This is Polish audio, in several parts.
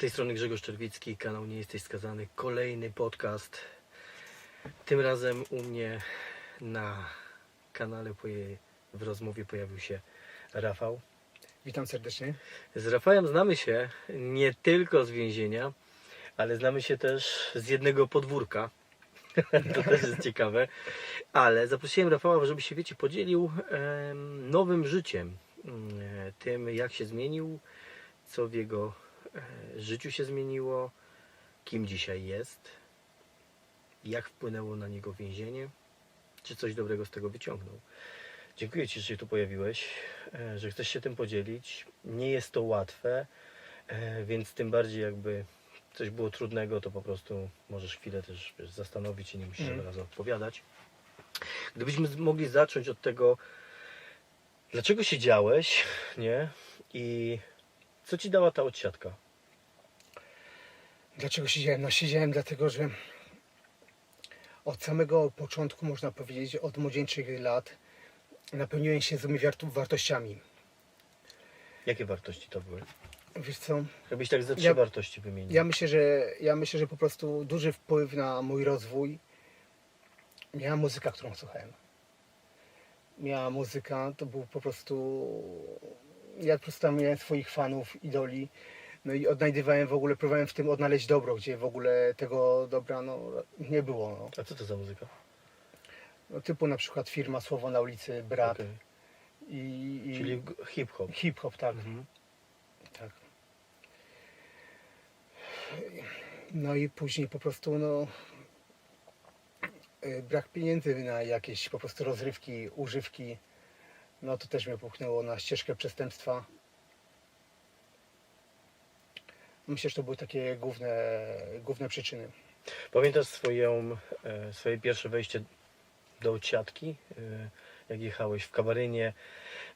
tej strony Grzegorz Czerwicki, kanał Nie Jesteś Skazany, kolejny podcast. Tym razem u mnie na kanale w rozmowie pojawił się Rafał. Witam serdecznie. Z Rafałem znamy się nie tylko z więzienia, ale znamy się też z jednego podwórka. to też jest ciekawe. Ale zaprosiłem Rafała, żeby się, wiecie, podzielił nowym życiem. Mm, Tym, jak się zmienił, co w jego e, życiu się zmieniło, kim dzisiaj jest, jak wpłynęło na niego więzienie, czy coś dobrego z tego wyciągnął. Dziękuję Ci, że się tu pojawiłeś, e, że chcesz się tym podzielić. Nie jest to łatwe, e, więc tym bardziej jakby coś było trudnego, to po prostu możesz chwilę też wiesz, zastanowić się, nie musisz Mhm. od razu odpowiadać. Gdybyśmy mogli zacząć od tego, dlaczego siedziałeś, nie? I co Ci dała ta odsiadka? Dlaczego siedziałem? No siedziałem dlatego, że od samego początku, można powiedzieć, od młodzieńczych lat napełniłem się złymi warto- wartościami. Jakie wartości to były? Wiesz co? Jakbyś tak ze trzy Ja- wartości wymienił. Ja myślę, że ja myślę, że po prostu duży wpływ na mój rozwój miała muzyka, którą słuchałem. Miała muzyka, to był po prostu. Ja po prostu tam miałem swoich fanów, idoli. No i odnajdywałem w ogóle, próbowałem w tym odnaleźć dobro, gdzie w ogóle tego dobra no, nie było. No. A co to za muzyka? No, typu na przykład firma Słowo na ulicy, Brat Okej. i, i Czyli hip-hop. hip-hop, tak. Mhm. Tak. No i później po prostu no y, brak pieniędzy na jakieś po prostu rozrywki, używki. No to też mnie popchnęło na ścieżkę przestępstwa. Myślę, że to były takie główne, główne przyczyny. Pamiętasz swoją, e, swoje pierwsze wejście do odsiadki? E, jak jechałeś w kabarynie,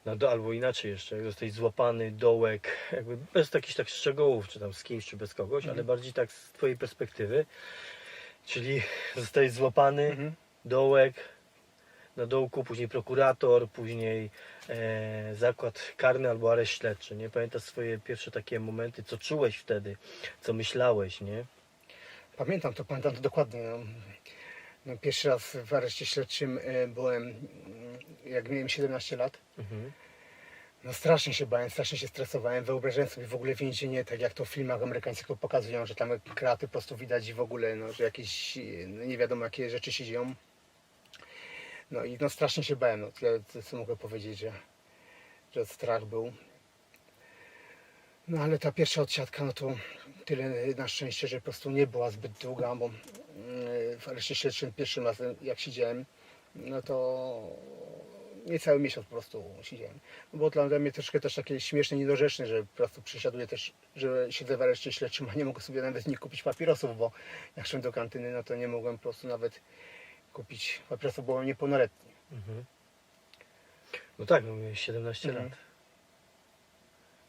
no do, albo inaczej jeszcze, jak zostałeś złapany, dołek, jakby bez takich tak szczegółów, czy tam z kimś, czy bez kogoś, Mhm. ale bardziej tak z twojej perspektywy. Czyli zostałeś złapany, dołek, na dołku, później prokurator, później e, zakład karny albo areszt śledczy, nie? Pamiętasz swoje pierwsze takie momenty, co czułeś wtedy, co myślałeś, nie? Pamiętam to, pamiętam to dokładnie. No. No, pierwszy raz w areszcie śledczym y, byłem, jak miałem 17 lat. Mhm. No strasznie się bałem, strasznie się stresowałem. Wyobrażałem sobie w ogóle więzienie, tak jak to w filmach amerykańskich pokazują, że tam kraty po prostu widać i w ogóle, no, że jakieś no, nie wiadomo jakie rzeczy się dzieją. No i no strasznie się bałem, no tyle co- mogę powiedzieć, że, że strach był. No ale ta pierwsza odsiadka, no to tyle na szczęście, że po prostu nie była zbyt długa, bo mm, w areszcie śledczym pierwszym razem jak siedziałem, no to niecały miesiąc po prostu siedziałem. No bo dla mnie troszkę też takie śmieszne, niedorzeczne, że po prostu przesiaduję też, że siedzę w areszcie śledczym, a nie mogę sobie nawet nie kupić papierosów, bo jak szedłem do kantyny, no to nie mogłem po prostu nawet kupić papierosów, bo byłem niepełnoletni. Mhm. No tak, no miałeś 17 Mhm. lat.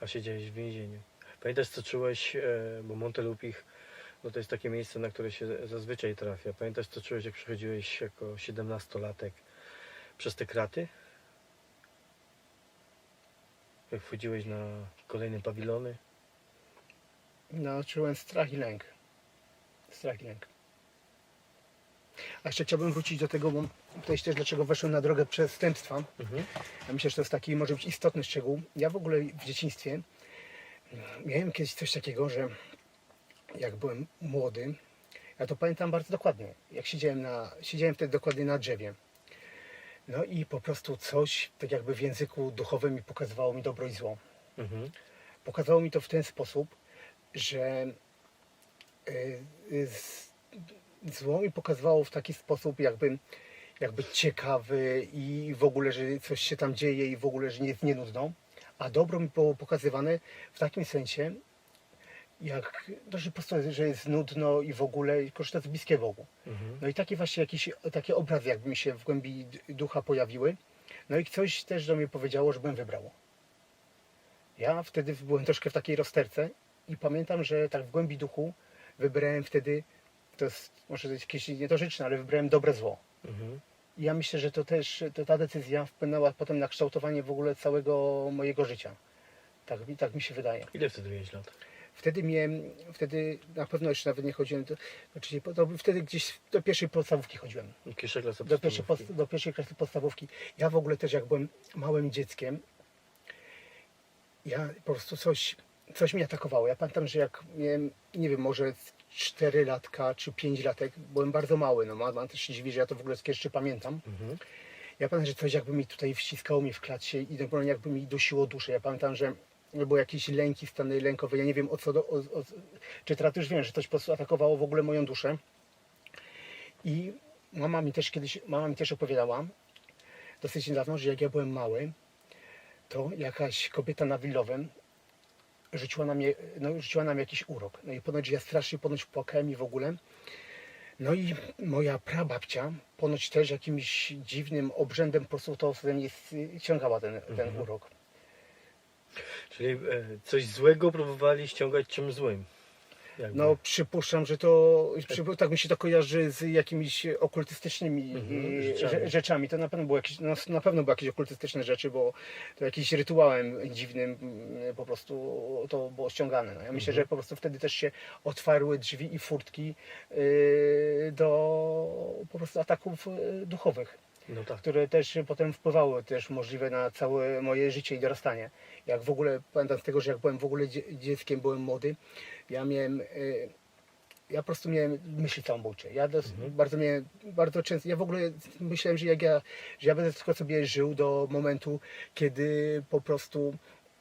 A siedziałeś w więzieniu. Pamiętasz co czułeś, e, bo Montelupich, no to jest takie miejsce, na które się zazwyczaj trafia. Pamiętasz co czułeś, jak przechodziłeś jako 17-latek przez te kraty? Jak wchodziłeś na kolejne pawilony? No, czułem strach i lęk. Strach i lęk. A jeszcze chciałbym wrócić do tego, bo tutaj też dlaczego weszłem na drogę przestępstwa. Mhm. Ja myślę, że to jest taki może być istotny szczegół. Ja w ogóle w dzieciństwie miałem kiedyś coś takiego, że jak byłem młody, ja to pamiętam bardzo dokładnie. Jak siedziałem, na, siedziałem wtedy dokładnie na drzewie. No i po prostu coś, tak jakby w języku duchowym mi pokazywało mi dobro i zło. Mhm. Pokazało mi to w ten sposób, że y, y, z- zło mi pokazywało w taki sposób, jakby, jakby ciekawy i w ogóle, że coś się tam dzieje i w ogóle, że nie jest nie nudno. A dobro mi było pokazywane w takim sensie, jak, no, że po prostu, że jest nudno i w ogóle, że to jest bliskie Bogu. Mhm. No i takie właśnie jakieś takie obrazy jakby mi się w głębi ducha pojawiły. No i coś też do mnie powiedziało, żebym wybrał. Ja wtedy byłem troszkę w takiej rozterce i pamiętam, że tak w głębi duchu wybrałem wtedy, to jest może jakieś niedorzeczne, ale wybrałem dobre zło. Mhm. I ja myślę, że to też to ta decyzja wpłynęła potem na kształtowanie w ogóle całego mojego życia. Tak, mi- tak mi się wydaje. Ile wtedy miałeś lat? Wtedy miałem, wtedy na pewno jeszcze nawet nie chodziłem, do, po- to wtedy gdzieś do pierwszej podstawówki chodziłem. Pierwsza klasa Do pierwszej, podstawówki. pod, do pierwszej klasy podstawówki. Ja w ogóle też jak byłem małym dzieckiem, ja po prostu coś, coś mnie atakowało. Ja pamiętam, że jak miałem, nie wiem, może 4 latka czy 5 latek, byłem bardzo mały, no mama też się dziwi, że ja to w ogóle jeszcze pamiętam. Mhm. Ja pamiętam, że coś jakby mi tutaj wciskało mi w klacie i normalnie jakby mi dusiło duszę. Ja pamiętam, że były jakieś lęki, stany lękowe. Ja nie wiem o co, do, o, o, czy teraz już wiem, że coś po prostu atakowało w ogóle moją duszę. I mama mi też kiedyś, mama mi też opowiadała, dosyć niedawno, że jak ja byłem mały, to jakaś kobieta na Willowem rzuciła na mnie, no, rzuciła na mnie jakiś urok. No i ponoć ja strasznie ponoć płakałem i w ogóle. No i moja prababcia ponoć też jakimś dziwnym obrzędem po prostu to ode mnie ściągała ten, ten Mhm. urok. Czyli e, coś złego próbowali ściągać czym złym. Jakby. No przypuszczam, że to, tak mi się to kojarzy z jakimiś okultystycznymi Mhm, rzeczami. rzeczami. To na pewno, było jakieś, no, na pewno były jakieś okultystyczne rzeczy, bo to jakimś rytuałem dziwnym mm, po prostu to było ściągane. No, ja myślę, Mhm. że po prostu wtedy też się otwarły drzwi i furtki e, do po prostu ataków e, duchowych. No tak. które też potem wpływały też możliwe na całe moje życie i dorastanie. Jak w ogóle, pamiętam z tego, że jak byłem w ogóle dzie- dzieckiem, byłem młody, ja miałem, y, ja po prostu miałem myśli samobójcze. Ja dos, bardzo miałem, bardzo często, ja w ogóle myślałem, że jak ja, że ja będę tylko sobie żył do momentu, kiedy po prostu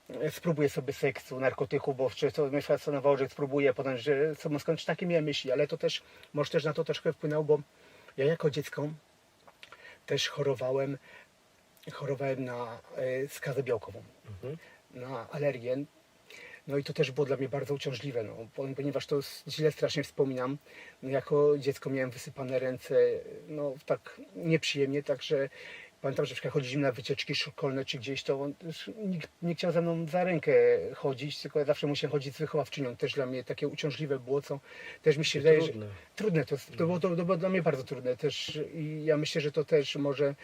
e, spróbuję sobie seksu, narkotyków, bo często mnie fascynowało, że spróbuję, potem, że sobie skończyć takie miałem myśli, ale to też, może też na to troszkę wpłynęło, bo ja jako dziecko też chorowałem, chorowałem na e, skazę białkową, Mhm. na alergię. No i to też było dla mnie bardzo uciążliwe, no, po- ponieważ to źle strasznie wspominam. No, jako dziecko miałem wysypane ręce, no tak nieprzyjemnie, także pamiętam, że na przykład chodziliśmy na wycieczki szkolne czy gdzieś, to też nikt nie chciał ze mną za rękę chodzić, tylko ja zawsze musiałem chodzić z wychowawczynią. Też dla mnie takie uciążliwe było, co też mi się wydaje, że Trudne. trudne to, to, było, to, to było dla mnie bardzo trudne też i ja myślę, że to też może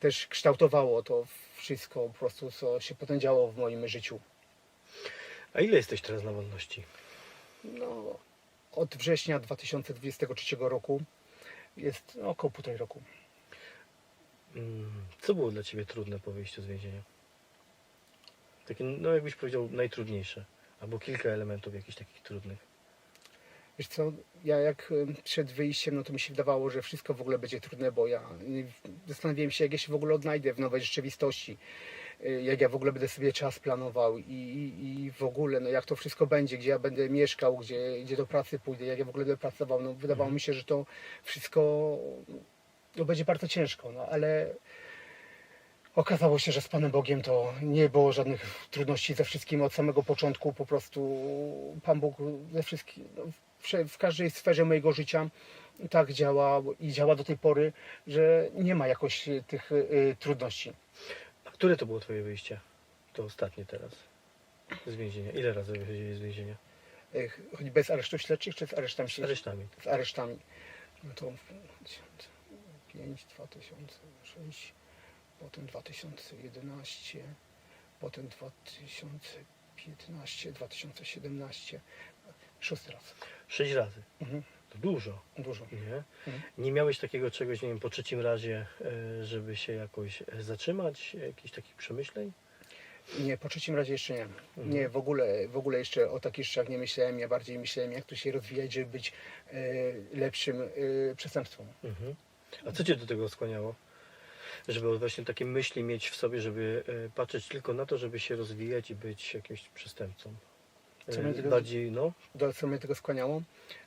też kształtowało to wszystko po prostu, co się potem działo w moim życiu. A ile jesteś teraz na wolności? No, od września 2023 roku jest około półtorej roku. Mm, Co było dla Ciebie trudne po wyjściu z więzienia? Takie, no jakbyś powiedział, najtrudniejsze. Albo kilka elementów jakichś takich trudnych. Wiesz co, ja jak przed wyjściem, no to mi się wydawało, że wszystko w ogóle będzie trudne, bo ja zastanawiałem się, jak ja się w ogóle odnajdę w nowej rzeczywistości. Y, Jak ja w ogóle będę sobie czas planował i, i, i w ogóle, no jak to wszystko będzie, gdzie ja będę mieszkał, gdzie, gdzie do pracy pójdę, jak ja w ogóle będę pracował. No wydawało Mhm. mi się, że to wszystko no, będzie bardzo ciężko, no ale okazało się, że z Panem Bogiem to nie było żadnych trudności ze wszystkim od samego początku. Po prostu Pan Bóg ze wszystkim, no, w, w każdej sferze mojego życia tak działa i działa do tej pory, że nie ma jakoś tych y, trudności. A które to było Twoje wyjście? To ostatnie teraz. Z więzienia. Ile razy wychodziłeś z więzienia? Y, Choć bez aresztów śledczych, czy z aresztami? Z aresztami. Z aresztami. No to 2005, 2006, potem 2011, potem 2015, 2017. Szósty raz. Sześć razy. Mhm. To dużo, Dużo. nie? Mhm. Nie miałeś takiego czegoś, nie wiem, po trzecim razie, e, żeby się jakoś e, zatrzymać? Jakichś takich przemyśleń? Nie, po trzecim razie jeszcze nie. Mhm. Nie, w ogóle, w ogóle jeszcze o takich rzeczach nie myślałem. Ja bardziej myślałem, jak tu się rozwijać, żeby być e, lepszym e, przestępstwem. Mhm. A co Cię do tego skłaniało? Żeby właśnie takie myśli mieć w sobie, żeby e, patrzeć tylko na to, żeby się rozwijać i być jakimś przestępcą. E, Co mnie tego- Bardziej, no, Do co mnie tego skłaniało?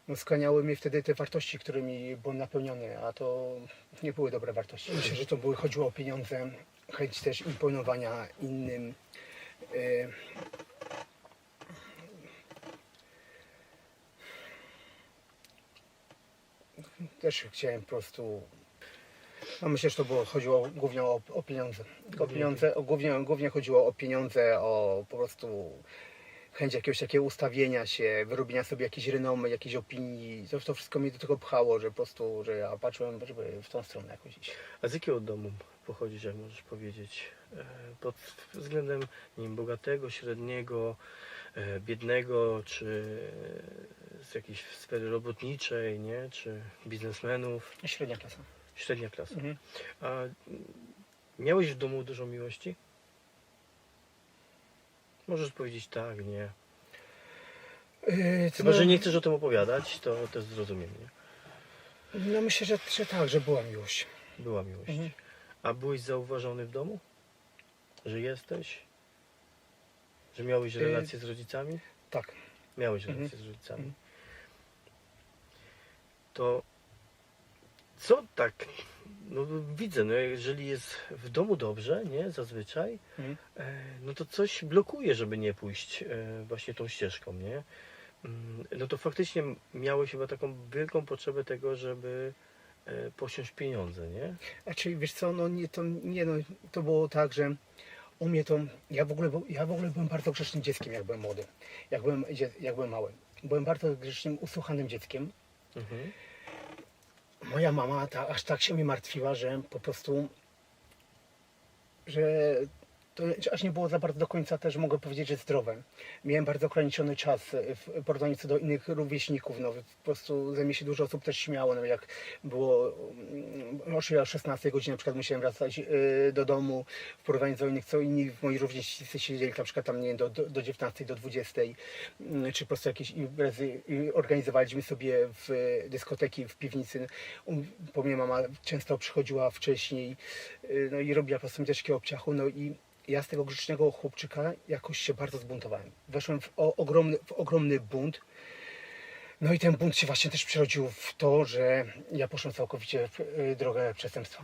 No, skłaniały mnie wtedy te wartości, którymi byłem napełniony, a to nie były dobre wartości. Myślę, że to były, chodziło o pieniądze, chęć też imponowania innym. E, też chciałem po prostu. No myślę, że to było, chodziło głównie o, o pieniądze. O Głównie. pieniądze o, głównie, głównie chodziło o pieniądze, o po prostu chęć jakiegoś takiego ustawienia się, wyrobienia sobie jakiejś renomy, jakiejś opinii. To, to wszystko mnie do tego pchało, że po prostu, że ja patrzyłem żeby w tą stronę jakoś iść. A z jakiego domu pochodzisz, jak możesz powiedzieć? E, Pod względem nie wiem, bogatego, średniego, e, biednego, czy z jakiejś sfery robotniczej, nie? Czy biznesmenów? Średnia klasa. Średnia klasa. Mhm. A miałeś w domu dużo miłości? Możesz powiedzieć tak, nie. Yy, Chyba, no, że nie chcesz o tym opowiadać, to też zrozumiem, nie? No myślę, że, że tak, że była miłość. Była miłość. Mhm. A byłeś zauważony w domu? Że jesteś? Że miałeś Y- relacje z rodzicami? Tak. Miałeś Mhm. relacje z rodzicami. Mhm. To co tak? No widzę, no jeżeli jest w domu dobrze, nie? Zazwyczaj, Mhm. e, no to coś blokuje, żeby nie pójść e, właśnie tą ścieżką, nie? Mm, No to faktycznie miałeś chyba taką wielką potrzebę tego, żeby e, posiąść pieniądze, nie? Znaczy, wiesz co, no nie, to, nie, no, to było tak, że u mnie to, ja w ogóle, ja w ogóle byłem bardzo grzecznym dzieckiem, jak byłem młody, jak byłem, jak byłem mały. Byłem bardzo grzecznym, usłuchanym dzieckiem. Mhm. Moja mama ta, aż tak się mi martwiła, że po prostu, że to aż nie było za bardzo do końca też mogę powiedzieć, że zdrowe. Miałem bardzo ograniczony czas e, w porównaniu do innych rówieśników. No, po prostu ze mnie się dużo osób też śmiało. No, jak było mm, o 16 godzinie na przykład musiałem wracać e, do domu w porównaniu do innych, co inni moi rówieśnicy siedzieli na przykład tam nie do, do, do 19, do 20, mm, czy po prostu jakieś imprezy organizowaliśmy sobie w dyskoteki w piwnicy. Um, Po mnie mama często przychodziła wcześniej y, no i robiła po prostu mi takiego obciachu, no i ja z tego grzecznego chłopczyka jakoś się bardzo zbuntowałem. Weszłem w, o, ogromny, w ogromny bunt. No i ten bunt się właśnie też przerodził w to, że ja poszłem całkowicie w y, drogę przestępstwa.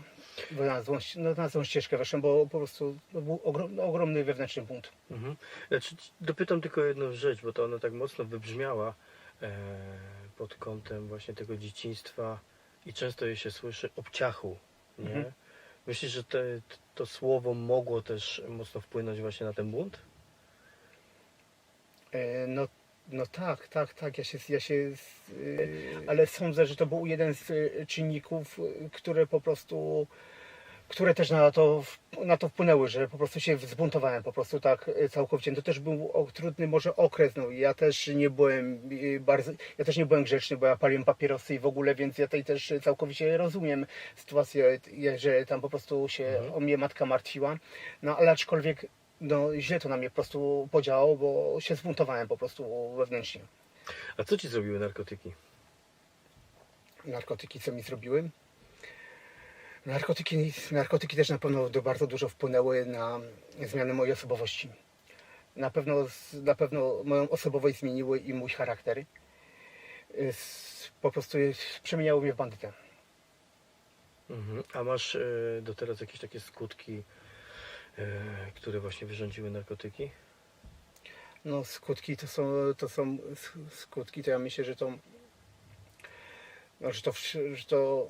Bo na złą, no, na złą ścieżkę weszłem, bo po prostu no, był ogrom, no, ogromny wewnętrzny bunt. Mhm. Znaczy, dopytam tylko jedną rzecz, bo to ona tak mocno wybrzmiała e, pod kątem właśnie tego dzieciństwa i często je się słyszy obciachu, nie? Mhm. Myślisz, że te, to słowo mogło też mocno wpłynąć właśnie na ten bunt? E, No, no tak, tak, tak. Ja się, ja się z- y, ale sądzę, że to był jeden z y, czynników, y, które po prostu, które też na to, na to wpłynęły, że po prostu się zbuntowałem po prostu tak y, całkowicie. To też był trudny może okres, no ja też nie byłem y, bardzo, ja też nie byłem grzeczny, bo ja paliłem papierosy i w ogóle, więc ja tutaj też całkowicie rozumiem sytuację, y, że tam po prostu się Mhm. o mnie matka martwiła, no ale aczkolwiek no źle to na mnie po prostu podziałało, bo się zbuntowałem po prostu wewnętrznie. A co ci zrobiły narkotyki? Narkotyki co mi zrobiły? Narkotyki, narkotyki też na pewno do, bardzo dużo wpłynęły na zmianę mojej osobowości. Na pewno, na pewno moją osobowość zmieniły i mój charakter. Po prostu przemieniały mnie w bandytę. Mhm. A masz e, do teraz jakieś takie skutki, e, które właśnie wyrządziły narkotyki? No skutki to są, to są sk- skutki, to ja myślę, że to, no, że to, że to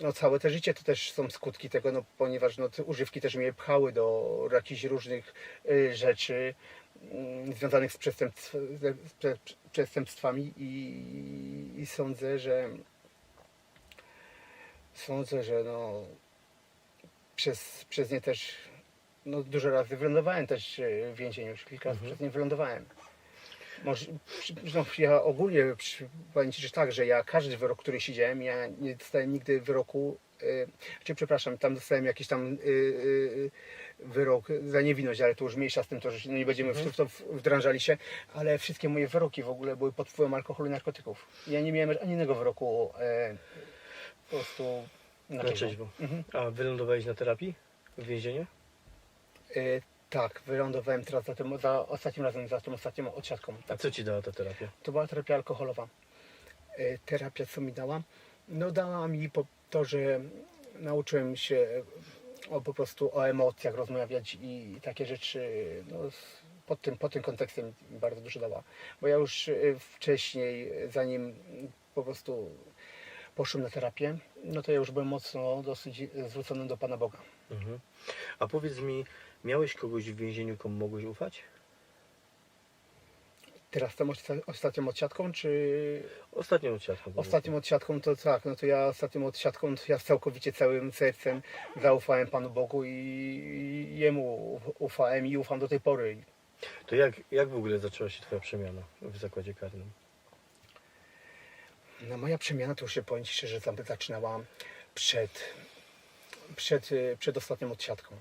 no, całe te życie to też są skutki tego, no, ponieważ no, te używki też mnie pchały do jakichś różnych y, rzeczy mm, związanych z, przestępstw, z prze, przestępstwami i, i sądzę, że sądzę, że no, przez, przez nie też no, dużo razy wylądowałem też e, w więzieniu, już kilka razy Mhm. przez nie wylądowałem. No, ja ogólnie powiem Ci, że tak, że ja każdy wyrok, który siedziałem, ja nie dostałem nigdy wyroku, y, czy przepraszam, tam dostałem jakiś tam y, y, wyrok za niewinność, ale to już mniejsza z tym, to że no, nie będziemy Mhm. w to wdrażali się, ale wszystkie moje wyroki w ogóle były pod wpływem alkoholu i narkotyków. Ja nie miałem ani jednego wyroku e, po prostu na Na trzeźwo. trzeźwo. Mhm. A wylądowałeś na terapii w więzieniu? E, tak, wylądowałem teraz za, tym, za ostatnim razem, za tą ostatnią odsiadką. A co ci dała ta terapia? To była terapia alkoholowa. E, Terapia, co mi dała? No dała mi po to, że nauczyłem się o, po prostu o emocjach rozmawiać i takie rzeczy no, pod, tym, pod tym kontekstem bardzo dużo dała. Bo ja już e, wcześniej, zanim po prostu poszłem na terapię, no to ja już byłem mocno dosyć zwrócony do Pana Boga. Mhm. A powiedz mi, miałeś kogoś w więzieniu, komu mogłeś ufać? Teraz osta- ostatnią odsiadką, czy Ostatnią odsiadką. ostatnią odsiadką to tak, no to ja ostatnią odsiadką to ja całkowicie całym sercem zaufałem Panu Bogu i, Jemu ufałem i ufam do tej pory. To jak, jak w ogóle zaczęła się Twoja przemiana w zakładzie karnym? No moja przemiana to już się powiem szczerze za- zaczynała przed, przed, przed ostatnią odsiadką.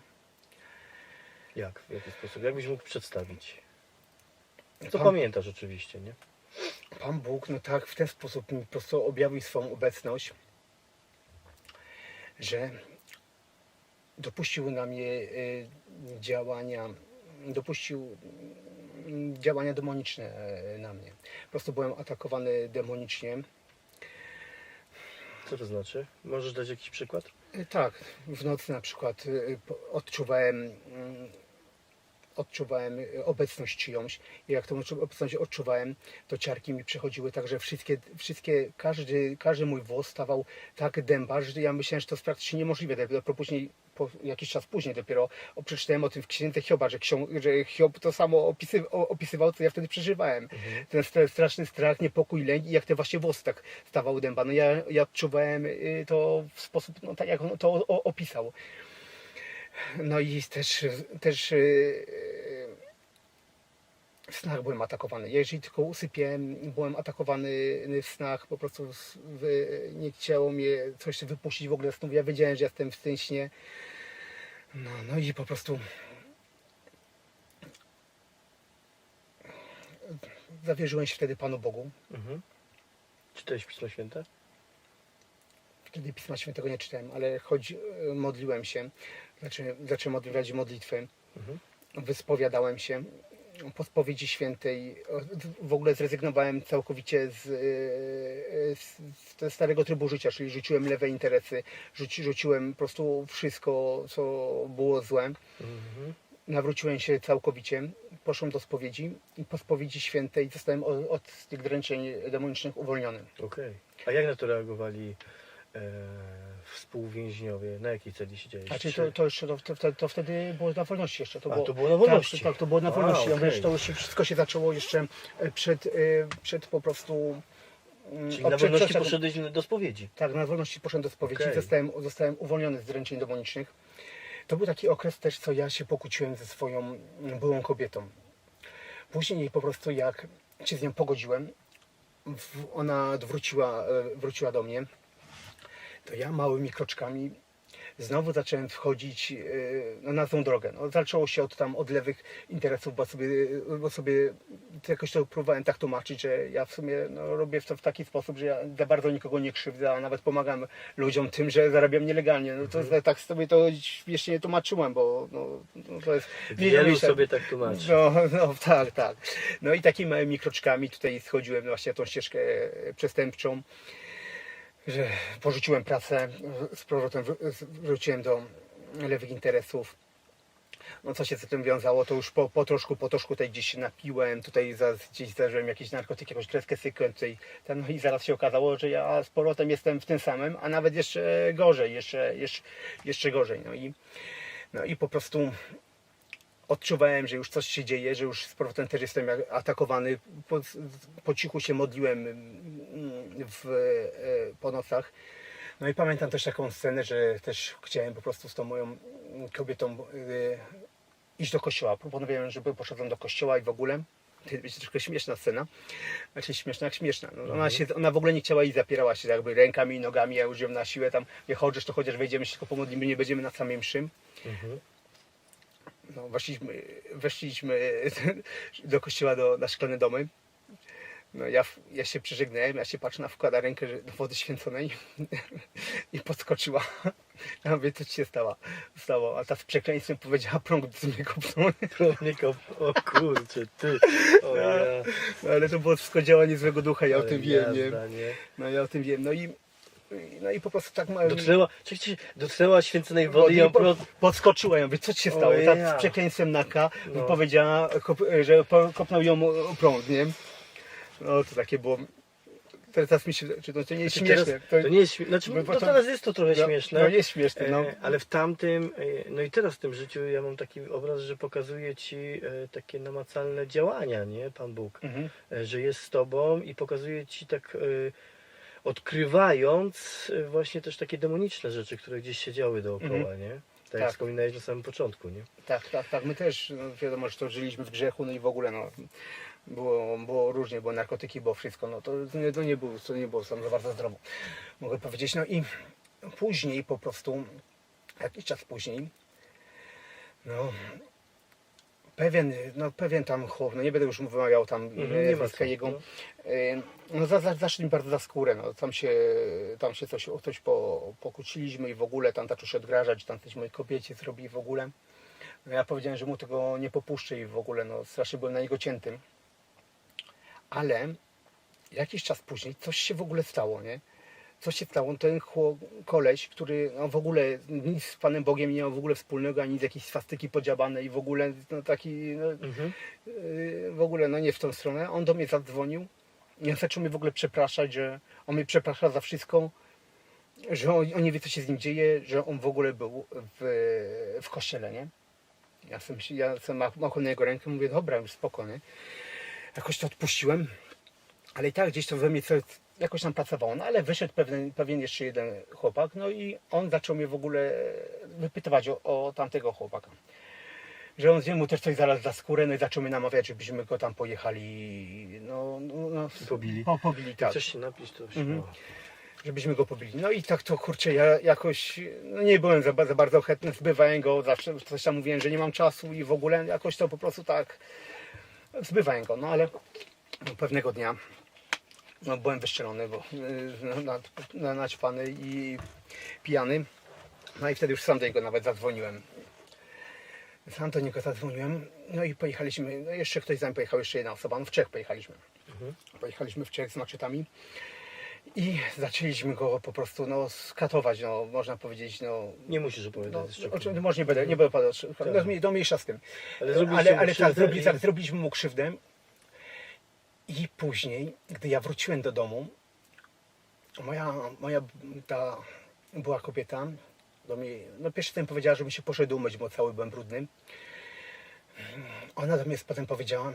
Jak? W jaki sposób? Jak byś mógł przedstawić? Co Pan- pamiętasz oczywiście, nie? Pan Bóg, no tak, w ten sposób mi po prostu objawił swoją obecność, że dopuścił na mnie y, działania, dopuścił mm, działania demoniczne e, na mnie. Po prostu byłem atakowany demonicznie. Co to znaczy? Możesz dać jakiś przykład? Y, Tak, w nocy na przykład y, odczuwałem, mm, odczuwałem y, obecność czyjąś i jak tą obecność odczuwałem, to ciarki mi przechodziły tak, że wszystkie, wszystkie każdy, każdy mój włos stawał tak dęba, że ja myślałem, że to jest praktycznie niemożliwe. Dopiero później, po jakiś czas później dopiero o- przeczytałem o tym w księdze Hioba, że, ksią- że Hiob to samo opisy, opisywał, co ja wtedy przeżywałem. Ten stra- straszny strach, niepokój, lęk i jak te właśnie włosy tak stawały dęba. No ja, ja odczuwałem y, to w sposób, no tak jak on to opisał. No i też, też y, w snach byłem atakowany. Jeżeli tylko usypiałem, byłem atakowany w snach, po prostu nie chciało mnie coś wypuścić w ogóle z snu. Ja wiedziałem, że jestem w tym śnie. No, no i po prostu zawierzyłem się wtedy Panu Bogu. Mhm. Czytałeś Pismo Święte? Wtedy Pisma Świętego nie czytałem, ale choć e, modliłem się, zacząłem, zacząłem odbywać modlitwy, Mhm. wyspowiadałem się. Po spowiedzi świętej w ogóle zrezygnowałem całkowicie z, e, z, z starego trybu życia, czyli rzuciłem lewe interesy, rzuci, rzuciłem po prostu wszystko, co było złe. Mhm. Nawróciłem się całkowicie, poszłem do spowiedzi i po spowiedzi świętej zostałem od, od tych dręczeń demonicznych uwolniony. Okej. A jak na to reagowali współwięźniowie? Na jakiej celi siedziałeś? Znaczy Czy- to, to jeszcze to, to, to wtedy było na wolności jeszcze. To A, było, to było na wolności. Tak, tak to było na A, wolności. Okej. wiesz, to się, wszystko się zaczęło jeszcze e, przed, e, przed po prostu. mm, Czyli na wolności poszedłeś do spowiedzi. Tak, na wolności poszedłem do spowiedzi. Okej. Zostałem, zostałem uwolniony z dręczeń demonicznych. To był taki okres też, co ja się pokłóciłem ze swoją mm, byłą kobietą. Później po prostu jak się z nią pogodziłem, ona wróciła, e, wróciła do mnie, to ja małymi kroczkami znowu zacząłem wchodzić e, no, na tą drogę. No, zaczęło się od tam od lewych interesów, bo sobie, bo sobie jakoś to próbowałem tak tłumaczyć, że ja w sumie no, robię to w taki sposób, że ja za bardzo nikogo nie krzywdzę, a nawet pomagam ludziom tym, że zarabiam nielegalnie. No to tak sobie to śmiesznie tłumaczyłem, bo no, no, to jest... Wielu myślę- sobie tak tłumaczy. no, no tak, tak. No i takimi małymi kroczkami tutaj schodziłem właśnie na tą ścieżkę przestępczą, że porzuciłem pracę, z powrotem wróciłem do lewych interesów. No co się z tym wiązało, to już po, po troszku, po troszku tutaj gdzieś napiłem, tutaj za, gdzieś zażyłem jakieś narkotyki, jakąś kreskę sykłem, tutaj, ten, no i zaraz się okazało, że ja z powrotem jestem w tym samym, a nawet jeszcze gorzej, jeszcze, jeszcze, jeszcze gorzej. No i, no i po prostu odczuwałem, że już coś się dzieje, że już z powrotem też jestem atakowany. Po, po cichu się modliłem w, e, po nocach. No i pamiętam też taką scenę, że też chciałem po prostu z tą moją kobietą e, iść do kościoła. Proponowałem, żeby poszedłem do kościoła i w ogóle. To jest troszkę śmieszna scena. Znaczy śmieszna jak śmieszna. No, ona, się, ona w ogóle nie chciała i zapierała się jakby rękami i nogami. Ja już ją na siłę tam, nie chodzisz, to chociaż wejdziemy się tylko pomodlimy, nie będziemy na samym mszym. Mhm. No, weszliśmy, weszliśmy do kościoła, do, na szklane domy. No, ja, ja się przeżegnałem, ja się patrzę na wkłada rękę do wody święconej i podskoczyła. Ja mówię, co ci się stało? stało? A ta z przekleństwem powiedziała, prąd z mnie kopnął. O kurczę, ty. O ja. No, ale to było wszystko działanie złego ducha, ja o Ale tym wiem, nie? No ja o tym wiem. No i, no i po prostu tak ma, Dotknęła, dotknęła święconej wody i ją po, podskoczyła. Ja mówię, co ci się stało? Tak z przekleństwem naka No. powiedziała, że kopnął ją prąd, nie? No to takie było teraz mi się, czy to, to nie jest Znaczy teraz- śmieszne. To nie jest śmieszne. Znaczy, bo- bo no to- teraz jest to trochę no, śmieszne. No jest śmieszne, no. E, Ale w tamtym, e, no i teraz w tym życiu ja mam taki obraz, że pokazuje ci e, takie namacalne działania, nie? Pan Bóg. Mhm. E, Że jest z tobą i pokazuje ci tak, e, odkrywając e, właśnie też takie demoniczne rzeczy, które gdzieś się działy dookoła, Mhm. nie? Tak, jak Tak. wspominałeś na samym początku, nie? Tak, tak, tak. My też, no, wiadomo, że to żyliśmy w grzechu, no i w ogóle, no, było, było różnie, było narkotyki, było wszystko, no to, nie, to nie było, to nie było tam za bardzo zdrowo, mogę powiedzieć. No i później po prostu, jakiś czas później, no, pewien, no pewien tam chłop, no nie będę już wymawiał tam Mhm, mhm, nie nazwiska jego, no. y, no za, za, zaszli mi bardzo za skórę, no tam się, tam się coś, o coś po, pokłóciliśmy i w ogóle tam zaczął się odgrażać, tam coś mojej kobiecie zrobi w ogóle. No ja powiedziałem, że mu tego nie popuszczę i w ogóle no strasznie byłem na niego ciętym. Ale jakiś czas później coś się w ogóle stało, nie? Coś się stało, ten chło, koleś, który no, w ogóle nic z Panem Bogiem nie miał w ogóle wspólnego, ani z jakiejś swastyki podziabane i w ogóle no, taki, no, Mhm. yy, w ogóle no nie w tą stronę. On do mnie zadzwonił i on zaczął mnie w ogóle przepraszać, że on mnie przeprasza za wszystko, że on, on nie wie co się z nim dzieje, że on w ogóle był w, w kościele, nie? Ja myśl- ja sobie mach- machłem na jego rękę, mówię, dobra, już spokojnie. Jakoś to odpuściłem, ale i tak gdzieś to we mnie co, jakoś tam pracowało. No ale wyszedł pewien, pewien jeszcze jeden chłopak, no i on zaczął mnie w ogóle wypytywać o, o tamtego chłopaka. Że on zjemu też coś zaraz za skórę, no i zaczął mnie namawiać, żebyśmy go tam pojechali, no, no, no Pobili. Po, pobili, tak chcesz się napić, to Mhm. śmiało. żebyśmy go pobili. No i tak to kurczę, ja jakoś no nie byłem za, za bardzo chętny, zbywałem go, zawsze coś tam mówiłem, że nie mam czasu i w ogóle jakoś to po prostu tak zbywałem go, no ale pewnego dnia no, byłem wyszczelony, bo na, naćpany i pijany. No i wtedy już sam do niego nawet zadzwoniłem. Sam do niego zadzwoniłem, no i pojechaliśmy, no jeszcze ktoś z nami pojechał, jeszcze jedna osoba, no w Czech pojechaliśmy. Mhm. Pojechaliśmy w Czech z maczetami i zaczęliśmy go po prostu no, skatować, no, można powiedzieć, no, Nie musisz opowiadać no, szczegółów. oczywiście może nie będę, nie będę padał, no, do mniejsza z tym. Ale ale, ale tak, zrobili, tak, zrobiliśmy mu krzywdę i później, gdy ja wróciłem do domu, moja, moja ta była kobieta, do mnie, no pierwszy ten powiedziała, żebym się poszedł umyć, bo cały byłem brudny. Ona do mnie potem powiedziała,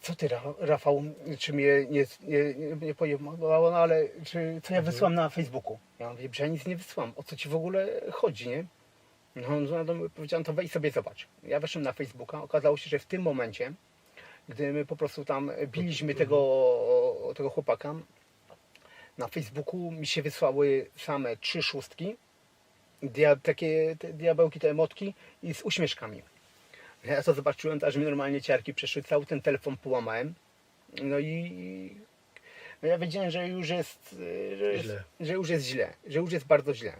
co ty Ra- Rafał, czy mnie nie, nie, nie, pojmowało, no ale czy, co ja wysłałam na Facebooku? Ja mówię, że ja nic nie wysłałam, o co ci w ogóle chodzi, nie? No, ona do mnie powiedziała, to wejdź sobie zobacz. Ja weszłem na Facebooka, okazało się, że w tym momencie, gdy my po prostu tam biliśmy tego, tego chłopaka, na Facebooku mi się wysłały same trzy szóstki, dia, takie te diabełki, te emotki i z uśmieszkami. Ja to zobaczyłem, aż mi normalnie ciarki przeszły, cały ten telefon połamałem. No i no ja wiedziałem, że już jest, że, jest, że już jest źle, że już jest bardzo źle.